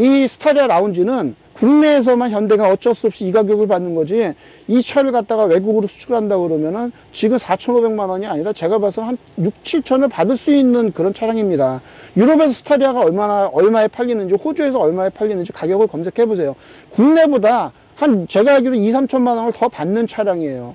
이 스타리아 라운지는 국내에서만 현대가 어쩔 수 없이 이 가격을 받는 거지 이 차를 갖다가 외국으로 수출한다 그러면은 지금 4,500만 원이 아니라 제가 봐서 한 6, 7천을 받을 수 있는 그런 차량입니다. 유럽에서 스타리아가 얼마나 얼마에 팔리는지 호주에서 얼마에 팔리는지 가격을 검색해 보세요. 국내보다 한 제가 알기로 2, 3천만 원을 더 받는 차량이에요.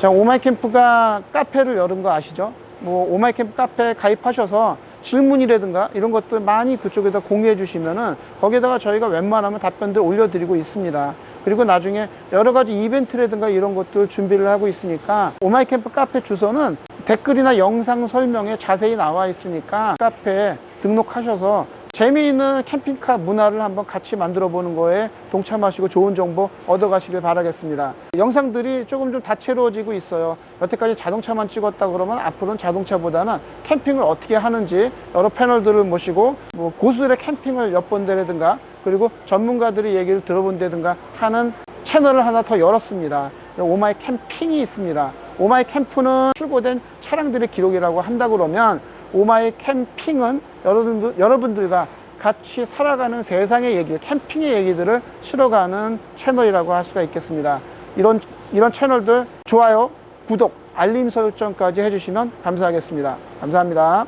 자, 오마이 캠프가 카페를 열은 거 아시죠? 뭐 오마이 캠프 카페에 가입하셔서 질문이라든가 이런 것들 많이 그쪽에다 공유해 주시면은 거기에다가 저희가 웬만하면 답변들 올려드리고 있습니다. 그리고 나중에 여러 가지 이벤트라든가 이런 것들 준비를 하고 있으니까 오마이캠프 카페 주소는 댓글이나 영상 설명에 자세히 나와 있으니까 카페에 등록하셔서 재미있는 캠핑카 문화를 한번 같이 만들어 보는 거에 동참하시고 좋은 정보 얻어 가시길 바라겠습니다. 영상들이 조금 좀 다채로워지고 있어요. 여태까지 자동차만 찍었다 그러면 앞으로는 자동차보다는 캠핑을 어떻게 하는지 여러 패널들을 모시고 뭐 고수들의 캠핑을 엿본다든가 그리고 전문가들의 얘기를 들어본다든가 하는 채널을 하나 더 열었습니다. 오마이 캠핑이 있습니다. 오마이 캠프는 출고된 차량들의 기록이라고 한다 그러면 오마이 캠핑은 여러분들, 여러분들과 같이 살아가는 세상의 얘기, 캠핑의 얘기들을 실어가는 채널이라고 할 수가 있겠습니다. 이런, 이런 채널들 좋아요, 구독, 알림 설정까지 해주시면 감사하겠습니다. 감사합니다.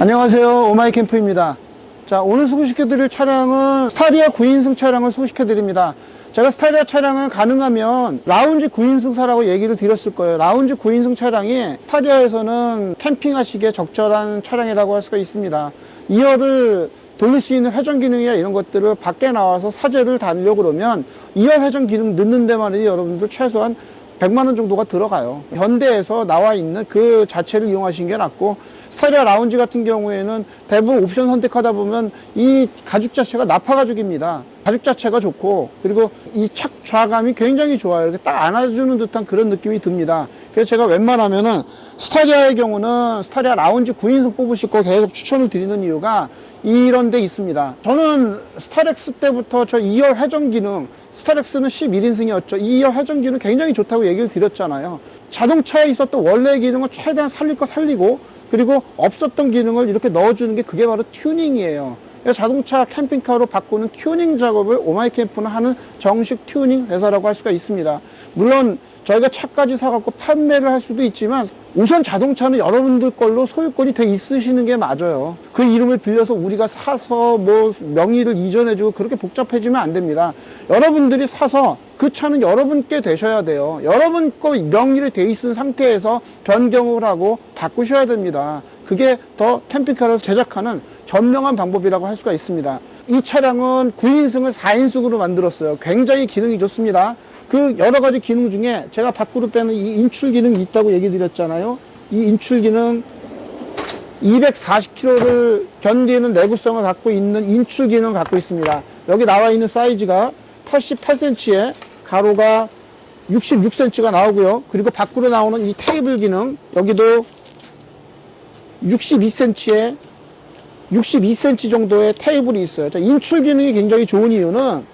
안녕하세요. 오마이 캠프입니다. 자, 오늘 소개시켜드릴 차량은 스타리아 9인승 차량을 소개시켜드립니다. 제가 스타리아 차량은 가능하면 라운지 9인승사라고 얘기를 드렸을 거예요. 라운지 9인승 차량이 스타리아에서는 캠핑하시기에 적절한 차량이라고 할 수가 있습니다. 2열을 돌릴 수 있는 회전 기능이나 이런 것들을 밖에 나와서 사제를 달려고 그러면 2열 회전 기능 넣는 데만 해도 여러분들 최소한 100만 원 정도가 들어가요. 현대에서 나와 있는 그 자체를 이용하시는 게 낫고 스타리아 라운지 같은 경우에는 대부분 옵션 선택하다 보면 이 가죽 자체가 나파 가죽입니다. 가죽 자체가 좋고 그리고 이 착좌감이 굉장히 좋아요. 이렇게 딱 안아주는 듯한 그런 느낌이 듭니다. 그래서 제가 웬만하면은 스타리아의 경우는 스타리아 라운지 9인승 뽑으실 거 계속 추천을 드리는 이유가 이런 데 있습니다. 저는 스타렉스 때부터 저 2열 회전 기능, 스타렉스는 11인승이었죠. 2열 회전 기능 굉장히 좋다고 얘기를 드렸잖아요. 자동차에 있었던 원래 기능을 최대한 살릴 거 살리고 그리고 없었던 기능을 이렇게 넣어주는 게 그게 바로 튜닝이에요. 그래서 자동차 캠핑카로 바꾸는 튜닝 작업을 오마이캠프는 하는 정식 튜닝 회사라고 할 수가 있습니다. 물론 저희가 차까지 사갖고 판매를 할 수도 있지만 우선 자동차는 여러분들 걸로 소유권이 돼 있으시는 게 맞아요. 그 이름을 빌려서 우리가 사서 뭐 명의를 이전해주고 그렇게 복잡해지면 안 됩니다. 여러분들이 사서 그 차는 여러분께 되셔야 돼요. 여러분 거 명의를 돼 있은 상태에서 변경을 하고 바꾸셔야 됩니다. 그게 더 캠핑카를 제작하는 현명한 방법이라고 할 수가 있습니다. 이 차량은 9인승을 4인승으로 만들었어요. 굉장히 기능이 좋습니다. 그 여러 가지 기능 중에 제가 밖으로 빼는 이 인출 기능이 있다고 얘기 드렸잖아요. 이 인출 기능 240kg를 견디는 내구성을 갖고 있는 인출 기능을 갖고 있습니다. 여기 나와 있는 사이즈가 88cm에 가로가 66cm가 나오고요. 그리고 밖으로 나오는 이 테이블 기능 여기도 62cm에 62cm 정도의 테이블이 있어요. 자, 인출 기능이 굉장히 좋은 이유는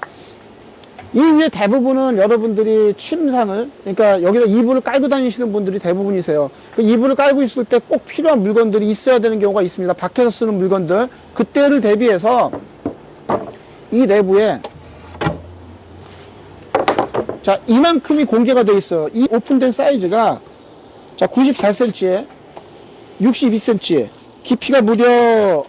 이 위에 대부분은 여러분들이 침상을 그러니까 여기다 이불을 깔고 다니시는 분들이 대부분이세요. 그 이불을 깔고 있을 때 꼭 필요한 물건들이 있어야 되는 경우가 있습니다. 밖에서 쓰는 물건들 그때를 대비해서 이 내부에 자 이만큼이 공개가 되어 있어요. 이 오픈된 사이즈가 자 94cm에 62cm 깊이가 무려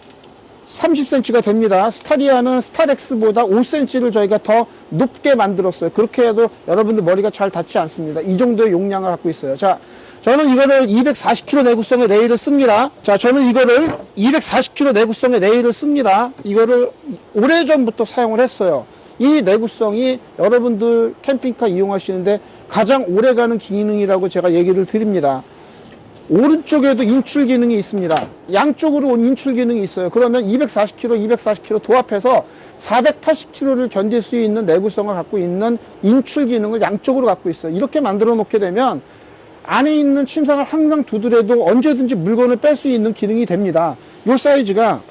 30cm가 됩니다. 스타리아는 스타렉스보다 5cm를 저희가 더 높게 만들었어요. 그렇게 해도 여러분들 머리가 잘 닿지 않습니다. 이 정도의 용량을 갖고 있어요. 자, 저는 이거를 240kg 내구성의 레일을 씁니다. 자, 저는 이거를 240kg 내구성의 레일을 씁니다. 이거를 오래전부터 사용을 했어요. 이 내구성이 여러분들 캠핑카 이용하시는데 가장 오래가는 기능이라고 제가 얘기를 드립니다. 오른쪽에도 인출 기능이 있습니다. 양쪽으로 온 인출 기능이 있어요. 그러면 240kg, 240kg 도합해서 480kg를 견딜 수 있는 내구성을 갖고 있는 인출 기능을 양쪽으로 갖고 있어요. 이렇게 만들어 놓게 되면 안에 있는 침상을 항상 두드려도 언제든지 물건을 뺄 수 있는 기능이 됩니다. 이 사이즈가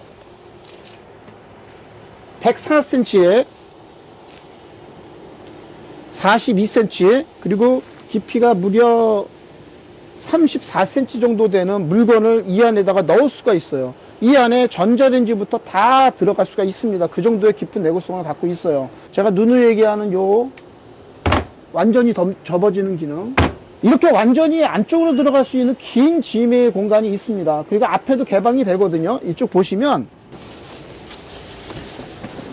104cm에 42cm 그리고 깊이가 무려 34cm 정도 되는 물건을 이 안에다가 넣을 수가 있어요. 이 안에 전자레인지부터 다 들어갈 수가 있습니다. 그 정도의 깊은 내구성을 갖고 있어요. 제가 누누이 얘기하는 요 완전히 덤- 접어지는 기능. 이렇게 완전히 안쪽으로 들어갈 수 있는 긴 짐의 공간이 있습니다. 그리고 앞에도 개방이 되거든요. 이쪽 보시면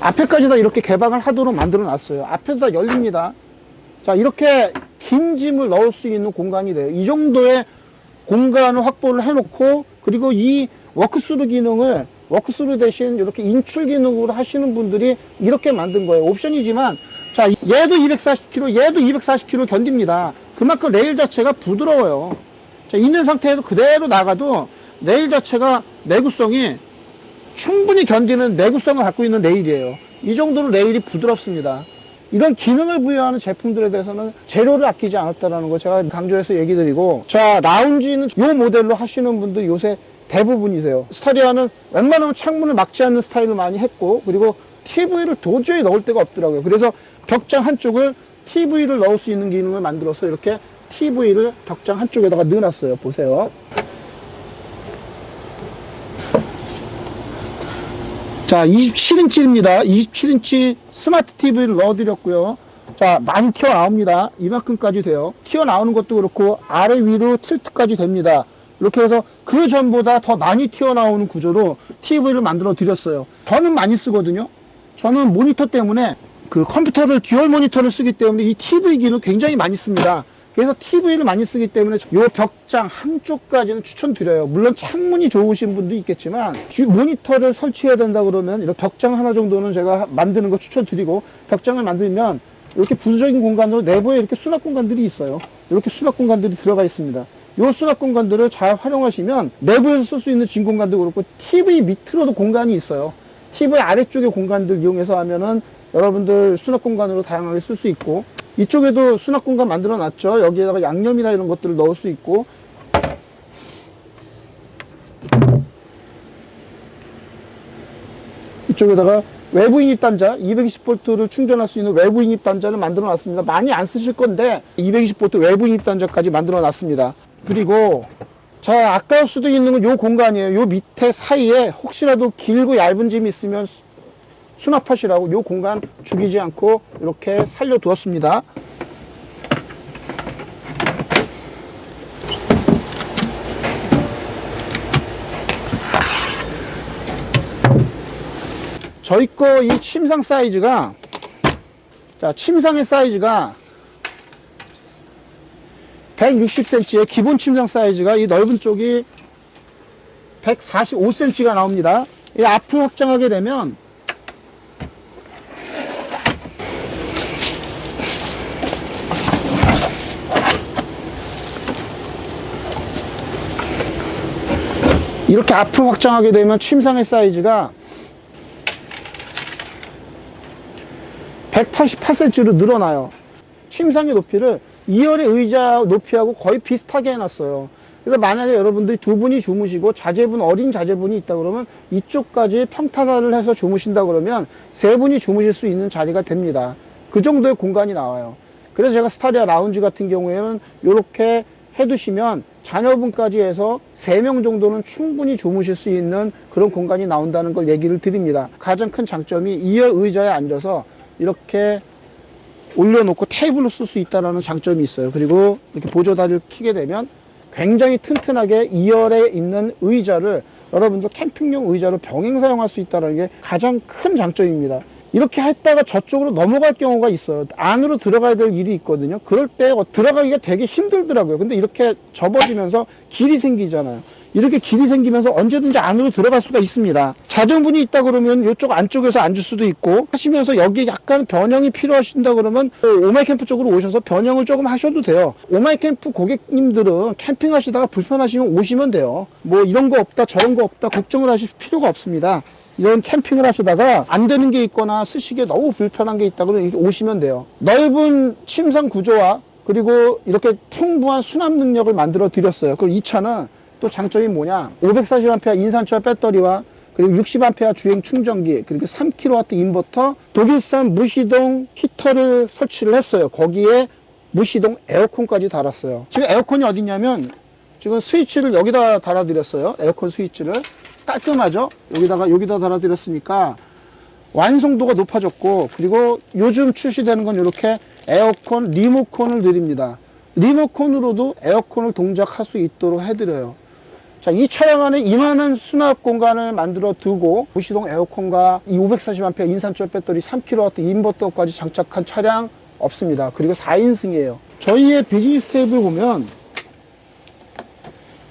앞에까지 다 이렇게 개방을 하도록 만들어 놨어요. 앞에도 다 열립니다. 자, 이렇게 긴 짐을 넣을 수 있는 공간이 돼요. 이 정도의 공간을 확보를 해놓고, 그리고 이 워크스루 기능을, 워크스루 대신 이렇게 인출 기능으로 하시는 분들이 이렇게 만든 거예요. 옵션이지만, 자, 얘도 240kg, 얘도 240kg 견딥니다. 그만큼 레일 자체가 부드러워요. 자, 있는 상태에서 그대로 나가도 레일 자체가 내구성이 충분히 견디는 내구성을 갖고 있는 레일이에요. 이 정도로 레일이 부드럽습니다. 이런 기능을 부여하는 제품들에 대해서는 재료를 아끼지 않았다라는 거 제가 강조해서 얘기 드리고 자 라운지는 이 모델로 하시는 분들 요새 대부분이세요. 스타리아는 웬만하면 창문을 막지 않는 스타일을 많이 했고 그리고 TV를 도저히 넣을 데가 없더라고요. 그래서 벽장 한쪽을 TV를 넣을 수 있는 기능을 만들어서 이렇게 TV를 벽장 한쪽에다가 넣어놨어요. 보세요. 자, 27인치입니다. 27인치 스마트 TV를 넣어드렸고요. 자, 많이 튀어나옵니다. 이만큼까지 돼요. 튀어나오는 것도 그렇고, 아래 위로 틸트까지 됩니다. 이렇게 해서 그 전보다 더 많이 튀어나오는 구조로 TV를 만들어 드렸어요. 저는 많이 쓰거든요. 저는 모니터 때문에 그 컴퓨터를 듀얼 모니터를 쓰기 때문에 이 TV 기능 굉장히 많이 씁니다. 그래서 TV를 많이 쓰기 때문에 이 벽장 한쪽까지는 추천드려요. 물론 창문이 좋으신 분도 있겠지만 듀- 모니터를 설치해야 된다 그러면 이렇게 벽장 하나 정도는 제가 만드는 거 추천드리고 벽장을 만들면 이렇게 부수적인 공간으로 내부에 이렇게 수납 공간들이 있어요. 이렇게 수납 공간들이 들어가 있습니다. 이 수납 공간들을 잘 활용하시면 내부에서 쓸 수 있는 진 공간도 그렇고 TV 밑으로도 공간이 있어요. TV 아래쪽의 공간들 이용해서 하면은 여러분들 수납 공간으로 다양하게 쓸 수 있고 이쪽에도 수납 공간 만들어 놨죠. 여기에다가 양념이나 이런 것들을 넣을 수 있고 이쪽에다가 외부 인입 단자 220V를 충전할 수 있는 외부 인입 단자를 만들어 놨습니다. 많이 안 쓰실 건데 220V 외부 인입 단자까지 만들어 놨습니다. 그리고 자 아까울 수도 있는 건 요 공간이에요. 요 밑에 사이에 혹시라도 길고 얇은 짐이 있으면 수- 수납하시라고 요 공간 죽이지 않고 이렇게 살려 두었습니다. 저희 거 이 침상 사이즈가 자 침상의 사이즈가 160cm의 기본 침상 사이즈가 이 넓은 쪽이 145cm가 나옵니다. 이 앞을 확장하게 되면 이렇게 앞을 확장하게 되면 침상의 사이즈가 188cm로 늘어나요. 침상의 높이를 2열의 의자 높이하고 거의 비슷하게 해놨어요. 그래서 만약에 여러분들이 두 분이 주무시고 자제분, 어린 자제분이 있다 그러면 이쪽까지 평탄화를 해서 주무신다 그러면 세 분이 주무실 수 있는 자리가 됩니다. 그 정도의 공간이 나와요. 그래서 제가 스타리아 라운지 같은 경우에는 이렇게 해두시면 자녀분까지 해서 세명 정도는 충분히 주무실 수 있는 그런 공간이 나온다는 걸 얘기를 드립니다. 가장 큰 장점이 2열 의자에 앉아서 이렇게 올려놓고 테이블로 쓸 수 있다는 장점이 있어요. 그리고 이렇게 보조다리를 켜게 되면 굉장히 튼튼하게 2열에 있는 의자를 여러분들 캠핑용 의자로 병행 사용할 수 있다는 게 가장 큰 장점입니다. 이렇게 했다가 저쪽으로 넘어갈 경우가 있어요. 안으로 들어가야 될 일이 있거든요. 그럴 때 어, 들어가기가 되게 힘들더라고요. 근데 이렇게 접어지면서 길이 생기잖아요. 이렇게 길이 생기면서 언제든지 안으로 들어갈 수가 있습니다. 자정분이 있다 그러면 이쪽 안쪽에서 앉을 수도 있고 하시면서 여기 약간 변형이 필요하신다 그러면 그 오마이 캠프 쪽으로 오셔서 변형을 조금 하셔도 돼요. 오마이 캠프 고객님들은 캠핑하시다가 불편하시면 오시면 돼요. 뭐 이런 거 없다 저런 거 없다 걱정을 하실 필요가 없습니다. 이런 캠핑을 하시다가 안 되는 게 있거나 쓰시기에 너무 불편한 게 있다 그러면 오시면 돼요. 넓은 침상 구조와 그리고 이렇게 풍부한 수납 능력을 만들어 드렸어요. 그리고 이 차는 또 장점이 뭐냐? 540A 인산철 배터리와 그리고 60A 주행 충전기 그리고 3kW 인버터 독일산 무시동 히터를 설치를 했어요. 거기에 무시동 에어컨까지 달았어요. 지금 에어컨이 어디냐면 지금 스위치를 여기다 달아드렸어요. 에어컨 스위치를 깔끔하죠? 여기다가 여기다 달아드렸으니까 완성도가 높아졌고 그리고 요즘 출시되는 건 이렇게 에어컨 리모컨을 드립니다. 리모컨으로도 에어컨을 동작할 수 있도록 해드려요. 자, 이 차량 안에 이만한 수납 공간을 만들어 두고 무시동 에어컨과 이 540A 인산철 배터리 3kW 인버터까지 장착한 차량 없습니다. 그리고 4인승이에요. 저희의 비즈니스 테이블 보면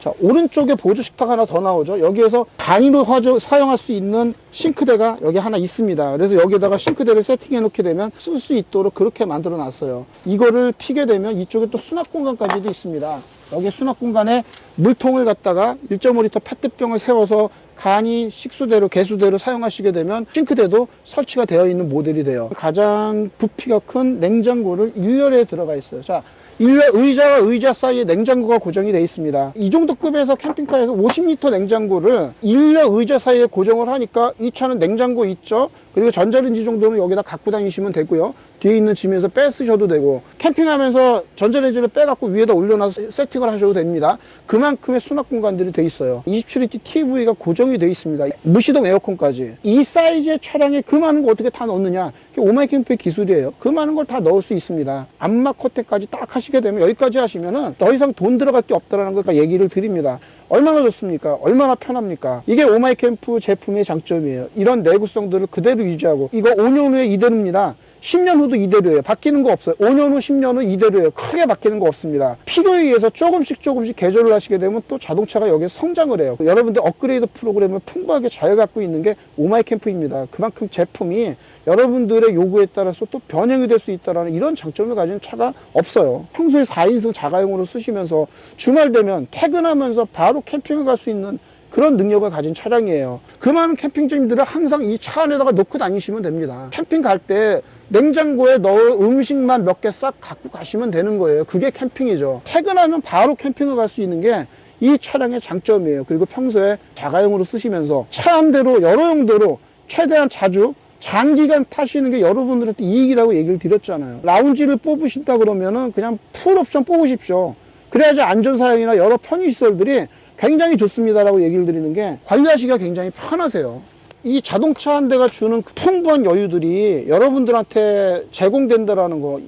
자, 오른쪽에 보조 식탁 하나 더 나오죠. 여기에서 단위로 화조, 사용할 수 있는 싱크대가 여기 하나 있습니다. 그래서 여기다가 싱크대를 세팅해 놓게 되면 쓸 수 있도록 그렇게 만들어 놨어요. 이거를 피게 되면 이쪽에 또 수납 공간까지도 있습니다. 여기 수납 공간에 물통을 갖다가 1.5리터 페트병을 세워서 간이 식수대로 개수대로 사용하시게 되면 싱크대도 설치가 되어 있는 모델이 돼요. 가장 부피가 큰 냉장고를 1열에 들어가 있어요. 자, 의자와 의자 사이에 냉장고가 고정이 되어 있습니다. 이 정도 급에서 캠핑카에서 50리터 냉장고를 일렬 의자 사이에 고정을 하니까 이 차는 냉장고 있죠. 그리고 전자레인지 정도는 여기다 갖고 다니시면 되고요. 뒤에 있는 짐에서 빼 쓰셔도 되고 캠핑하면서 전자레인지를 빼갖고 위에다 올려놔서 세팅을 하셔도 됩니다. 그만큼의 수납 공간들이 돼 있어요. 27인치 TV가 고정이 돼 있습니다. 무시동 에어컨까지. 이 사이즈의 차량에 그 많은 거 어떻게 다 넣느냐? 그게 오마이 캠프의 기술이에요. 그 많은 걸 다 넣을 수 있습니다. 암막 커튼까지 딱 하시게 되면 여기까지 하시면은 더 이상 돈 들어갈 게 없다라는 걸 얘기를 드립니다. 얼마나 좋습니까? 얼마나 편합니까? 이게 오마이 캠프 제품의 장점이에요. 이런 내구성들을 그대로 유지하고 이거 5년 후에 이대로입니다. 10년 후도 이대로예요. 바뀌는 거 없어요. 5년 후, 10년 후 이대로예요. 크게 바뀌는 거 없습니다. 필요에 의해서 조금씩 조금씩 개조를 하시게 되면 또 자동차가 여기에 성장을 해요. 여러분들 업그레이드 프로그램을 풍부하게 잘 갖고 있는 게 오마이캠프입니다. 그만큼 제품이 여러분들의 요구에 따라서 또 변형이 될 수 있다는 이런 장점을 가진 차가 없어요. 평소에 4인승 자가용으로 쓰시면서 주말 되면 퇴근하면서 바로 캠핑을 갈 수 있는 그런 능력을 가진 차량이에요. 그 많은 캠핑장님들은 항상 이 차 안에다가 놓고 다니시면 됩니다. 캠핑 갈때 냉장고에 넣을 음식만 몇 개 싹 갖고 가시면 되는 거예요. 그게 캠핑이죠. 퇴근하면 바로 캠핑을 갈 수 있는 게 이 차량의 장점이에요. 그리고 평소에 자가용으로 쓰시면서 차 한 대로 여러 용도로 최대한 자주 장기간 타시는 게 여러분들한테 이익이라고 얘기를 드렸잖아요. 라운지를 뽑으신다 그러면은 그냥 풀 옵션 뽑으십시오. 그래야지 안전사양이나 여러 편의시설들이 굉장히 좋습니다라고 얘기를 드리는 게 관리하시기가 굉장히 편하세요. 이 자동차 한 대가 주는 그 풍부한 여유들이 여러분들한테 제공된다라는 거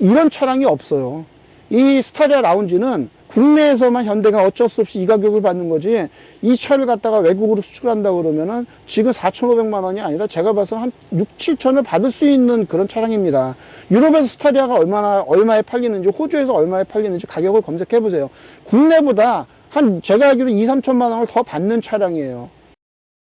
이런 차량이 없어요. 이 스타리아 라운지는 국내에서만 현대가 어쩔 수 없이 이 가격을 받는 거지 이 차를 갖다가 외국으로 수출한다 그러면은 지금 4,500만 원이 아니라 제가 봐서 한 6, 7천을 받을 수 있는 그런 차량입니다. 유럽에서 스타리아가 얼마나 얼마에 팔리는지 호주에서 얼마에 팔리는지 가격을 검색해 보세요. 국내보다 한 제가 알기로 2, 3천만 원을 더 받는 차량이에요.